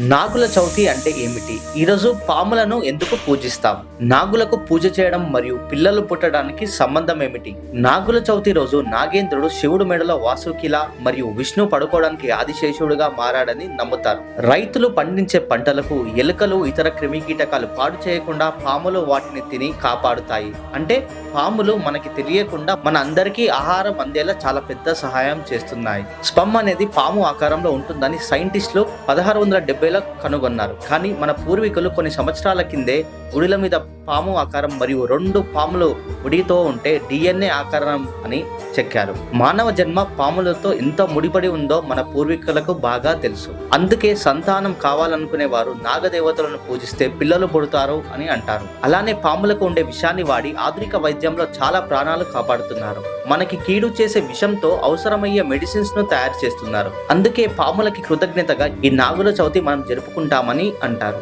నాగుల చవితి అంటే ఏమిటి? ఈరోజు పాములను ఎందుకు పూజిస్తాం? నాగులకు పూజ చేయడం మరియు పిల్లలు పుట్టడానికి సంబంధం ఏమిటి? నాగుల చవితి రోజు నాగేంద్రుడు శివుడు మెడలో వాసుకిలా మరియు విష్ణు పడుకోవడానికి ఆదిశేషుడుగా మారాడని నమ్ముతారు. రైతులు పండించే పంటలకు ఎలుకలు ఇతర క్రిమి కీటకాలు పాడు చేయకుండా పాములు వాటిని తిని కాపాడుతాయి. అంటే పాములు మనకి తెలియకుండా మన అందరికీ ఆహారం అందేలా చాలా పెద్ద సహాయం చేస్తున్నాయి. స్పమ్ అనేది పాము ఆకారంలో ఉంటుందని సైంటిస్టులు పదహారు వందల డెబ్బైలో కనుగొన్నారు. కానీ మన పూర్వీకులు కొన్ని సంవత్సరాల కిందే గుడిల మీద పాము ఆకారం మరియు రెండు పాములు ఉడితో ఉంటే డిఎన్ఏ ఆకారం అని చెక్కారు. మానవ జన్మ పాములతో ఎంత ముడిపడి ఉందో మన పూర్వీకులకు బాగా తెలుసు. అందుకే సంతానం కావాలనుకునే వారు నాగదేవతలను పూజిస్తే పిల్లలు పుడతారు అని అంటారు. అలానే పాములకు ఉండే విషాన్ని వాడి ఆధునిక వైద్యంలో చాలా ప్రాణాలు కాపాడుతున్నారు. మనకి కీడు చేసే విషంతో అవసరమయ్యే మెడిసిన్స్ను తయారు చేస్తున్నారు. అందుకే పాములకి కృతజ్ఞతగా ఈ నాగుల చవితి మనం జరుపుకుంటామని అంటారు.